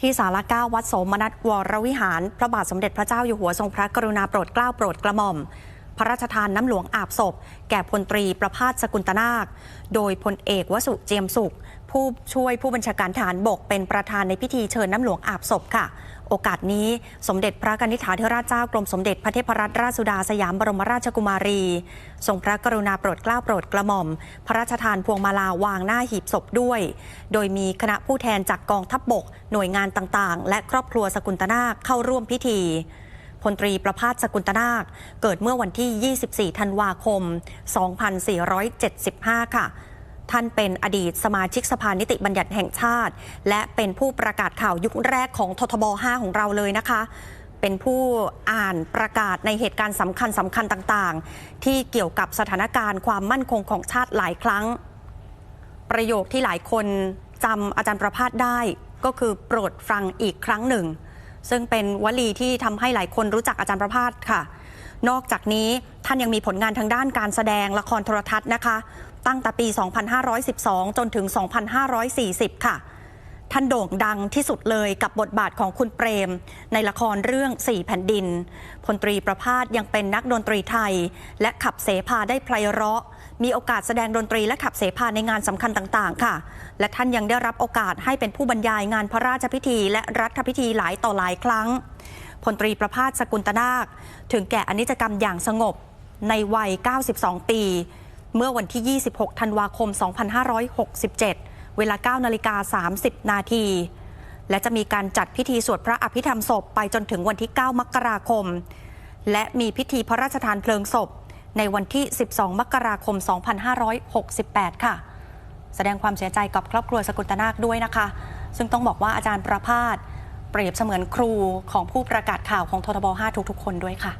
ที่สาระเก้าวัดโสมนัสวรวิหาร พระบาทสมเด็จพระเจ้าอยู่หัวทรงพระกรุณาโปรดเกล้าโปรดกระหม่อม พระราชทานน้ำหลวงอาบศพ แก่พลตรีประพาสสกุลตนาค โดยพลเอกวสุเจียมสุข ผู้ช่วยผู้บัญชาการฐานบกเป็นประธานในพิธีเชิญน้ำหลวงอาบศพค่ะ โอกาสนี้สมเด็จพระกนิษฐาธิราชเจ้ากรมสมเด็จพระเทพรัตนราชสุดาสยามบรมราชกุมารี ทรงพระกรุณาโปรดเกล้าโปรดกระหม่อม พระราชทานพวงมาลาวางหน้าหีบศพด้วย โดยมีคณะผู้แทนจากกองทัพบบก หน่วยงานต่างๆ และครอบครัวสกุลตนาคเข้าร่วมพิธี พลตรีประพาสสกุลตนาค เกิดเมื่อวันที่ 24 ธันวาคม 2475 ค่ะท่านเป็นอดีตสมาชิกสภานิติบัญญัติแห่งชาติ และเป็นผู้ประกาศข่าวยุคแรกของททบ 5 ของเราเลยนะคะ เป็นผู้อ่านประกาศในเหตุการณ์สำคัญสำคัญต่างๆ ที่เกี่ยวกับสถานการณ์ความมั่นคงของชาติหลายครั้ง ประโยคที่หลายคนจำอาจารย์ประพาสได้ก็คือโปรดฟังอีกครั้งหนึ่ง ซึ่งเป็นวลีที่ทำให้หลายคนรู้จักอาจารย์ประพาสค่ะ นอกจากนี้ท่านยังมีผลงานทางด้านการแสดงละครโทรทัศน์นะคะ ตั้งแต่ปี 2512 จนถึง 2540 ค่ะ ท่านโด่งดังที่สุดเลยกับบทบาทของคุณเปรม ในละครเรื่องสี่แผ่นดิน พลตรีประพาสยังเป็นนักดนตรีไทย และขับเสพาได้ไพเราะ มีโอกาสแสดงดนตรีและขับเสพาในงานสำคัญต่างๆ ค่ะ และท่านยังได้รับโอกาสให้เป็นผู้บรรยายงานพระราชพิธี และรัฐพิธีหลายต่อหลายครั้งพลตรีประพาสสกุลตนาค ถึงแก่อนิจกรรมอย่างสงบในวัย 92 ปี เมื่อวันที่ 26 ธันวาคม 2567 เวลา 9 นาฬิกา 30 นาที และจะมีการจัดพิธีสวดพระอภิธรรมศพไปจนถึงวันที่ 9 มกราคม และมีพิธีพระราชทานเพลิงศพ ในวันที่ 12 มกราคม 2568 ค่ะ แสดงความเสียใจกับครอบครัวสกุลตนาคด้วยนะคะ ซึ่งต้องบอกว่าอาจารย์ประพาสเปรียบเสมือนครูของผู้ประกาศข่าวของททบ 5 ทุกๆ คนด้วยค่ะ